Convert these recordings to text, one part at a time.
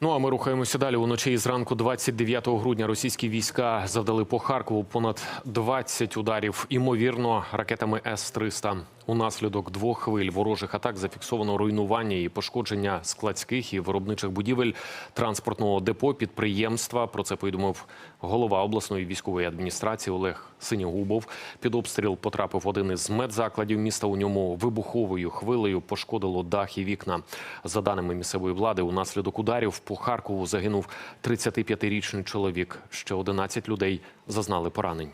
Ну а ми рухаємося далі. Уночі і зранку 29 грудня російські війська завдали по Харкову понад 20 ударів, імовірно, ракетами С-300. Унаслідок двох хвиль ворожих атак зафіксовано руйнування і пошкодження складських і виробничих будівель транспортного депо підприємства. Про це повідомив голова обласної військової адміністрації Олег Синігубов. Під обстріл потрапив один із медзакладів міста. У ньому вибуховою хвилею пошкодило дах і вікна. За даними місцевої влади, унаслідок ударів по Харкову загинув 35-річний чоловік. Ще 11 людей зазнали поранень.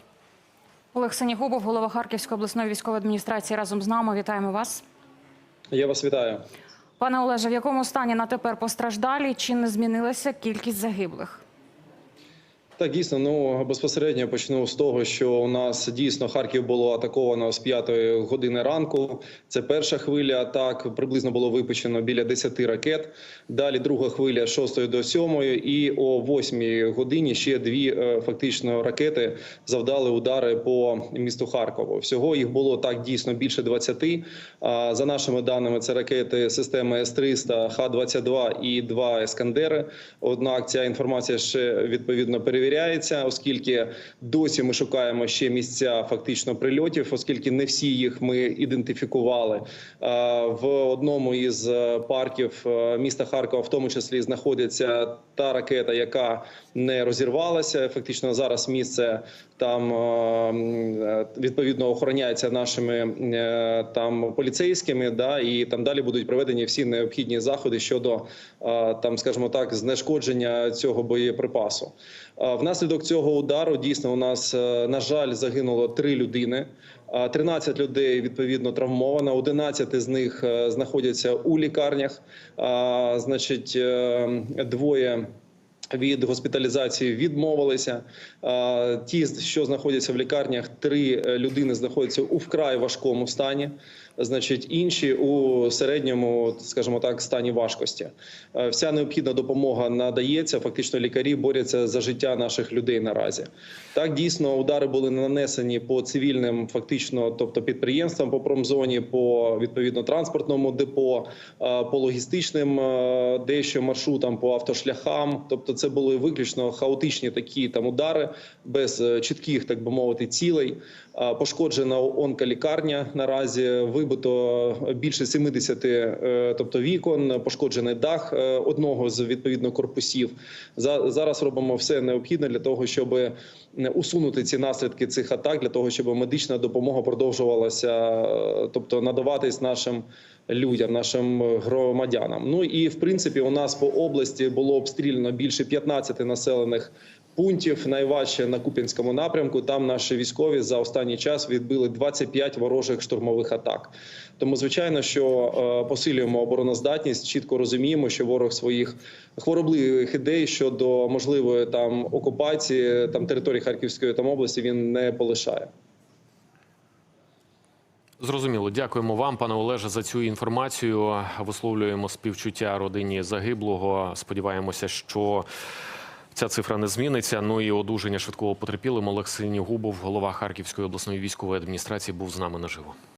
Олег Синігубов, голова Харківської обласної військової адміністрації, разом з нами. Вітаємо вас. Я вас вітаю. Пане Олеже, в якому стані на тепер постраждалі? Чи не змінилася кількість загиблих? Так, дійсно, ну безпосередньо почну з того, що у нас дійсно Харків було атаковано з 5 години ранку. Це перша хвиля атак. Приблизно було випущено біля 10 ракет. Далі друга хвиля з 6 до 7. І о 8 годині ще дві е, фактично ракети завдали удари по місту Харкову. Всього їх було так дійсно більше 20. А за нашими даними, це ракети системи С-300, Х-22 і два Ескандери. Однак ця інформація ще відповідно перевіряється, оскільки досі ми шукаємо ще місця фактично прильотів, оскільки не всі їх ми ідентифікували. В одному із е, парків е, міста Харкова, в тому числі, знаходиться та ракета, яка не розірвалася. Фактично зараз місце там е, відповідно охороняється нашими е, там поліцейськими. Да, і там далі будуть проведені всі необхідні заходи щодо е, там, скажімо так, знешкодження цього боєприпасу. Внаслідок цього удару дійсно у нас е, на жаль загинуло три людини. А 13 людей відповідно травмовано. 11 з них е, знаходяться у лікарнях. Значить, е, двоє. Від госпіталізації відмовилися. Ті, що знаходяться в лікарнях, три людини знаходяться у вкрай важкому стані. Значить, інші у середньому, скажімо так, стані важкості. Е, Вся необхідна допомога надається. Фактично, лікарі борються за життя наших людей наразі. Так дійсно удари були нанесені по цивільним, фактично, тобто підприємствам по промзоні, по відповідно транспортному депо, е, по логістичним е, дещо маршрутам, по автошляхам. Тобто, це були виключно хаотичні такі там удари без чітких, так би мовити, цілей. Пошкоджена онколікарня наразі вибито більше 70 е, тобто вікон, пошкоджений дах е, одного з відповідно корпусів. За- Зараз робимо все необхідне для того, щоб усунути ці наслідки цих атак, для того, щоб медична допомога продовжувалася, е, тобто надаватись нашим людям, нашим громадянам. Ну і в принципі, у нас по області було обстріляно більше 15 населених пунктів. Найважче на Куп'янському напрямку. Там наші військові за останній час відбили 25 ворожих штурмових атак. Тому, звичайно, що е, посилюємо обороноздатність, чітко розуміємо, що ворог своїх хворобливих ідей щодо можливої там окупації там території Харківської там області він не полишає. Зрозуміло, дякуємо вам, пане Олеже, за цю інформацію. Висловлюємо співчуття родині загиблого. Сподіваємося, що ця цифра не зміниться. Ну і одужання швидкого потерпілим Олексій Синігубов, голова Харківської обласної військової адміністрації, був з нами наживо.